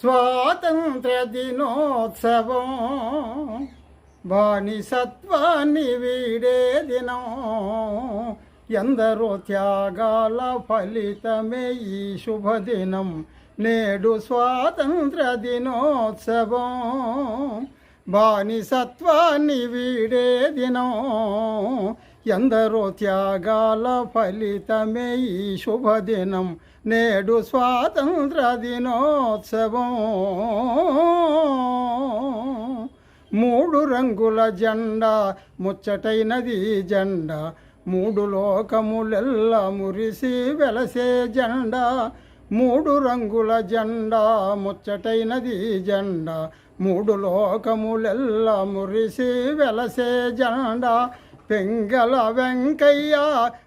స్వాతంత్ర దినోత్సవం బానిసత్వాన్ని వీడే దినం. ఎందరో త్యాగాల ఫలితమే ఈ శుభదినం. నేడు స్వాతంత్ర దినోత్సవం బానిసత్వాన్ని వీడే దినం. ఎందరో త్యాగాల ఫలితమే ఈ శుభదినం. నేడు స్వాతంత్ర దినోత్సవం. మూడు రంగుల జెండా ముచ్చటైనది జెండా. మూడు లోకములెల్లా మురిసి వెలసే జెండా. మూడు రంగుల జెండా ముచ్చటైనది జెండా. మూడు లోకములెల్ల మురిసి వెలసే జెండా పింగళ వెంకయ్య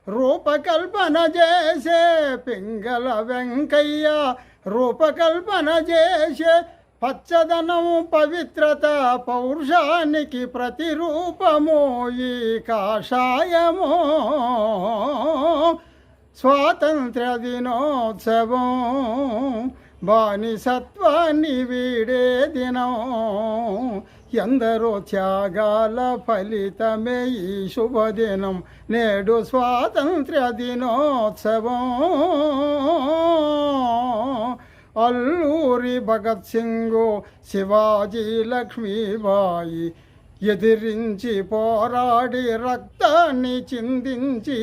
రూపకల్పన చేసే పింగళ వెంకయ్య రూపకల్పన చేసే. పచ్చదనము పవిత్రత పౌరుషానికి ప్రతిరూపము ఈ కాషాయము. స్వాతంత్ర దినోత్సవం బానిసత్వాన్ని వీడే దినం. ఎందరో త్యాగాల ఫలితమే ఈ శుభదినం. నేడు స్వాతంత్ర్య దినోత్సవం. అల్లూరి భగత్ సింగు శివాజీ లక్ష్మీబాయి ఎదిరించి పోరాడి రక్తాన్ని చిందించి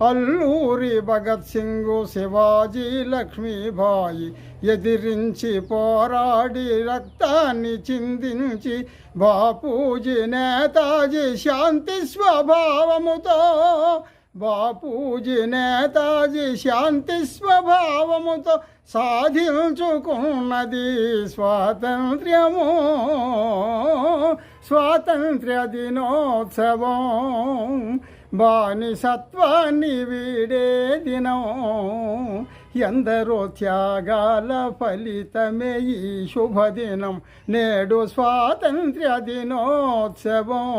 అల్లూరి భగత్ సింగు శివాజీ లక్ష్మీబాయి ఎదిరించి పోరాడి రక్తాన్ని చిందించి బాపూజీ నేతాజీ శాంతి స్వభావముతో బాపూజీ నేతాజీ శాంతి స్వభావముతో సాధించుకున్నది స్వాతంత్ర్యము. స్వాతంత్ర్య దినోత్సవం. బానిసత్వాన్ని వీడే దినం. ఎందరో త్యాగాల ఫలితమే ఈ శుభదినం. నేడు స్వాతంత్ర్య దినోత్సవం.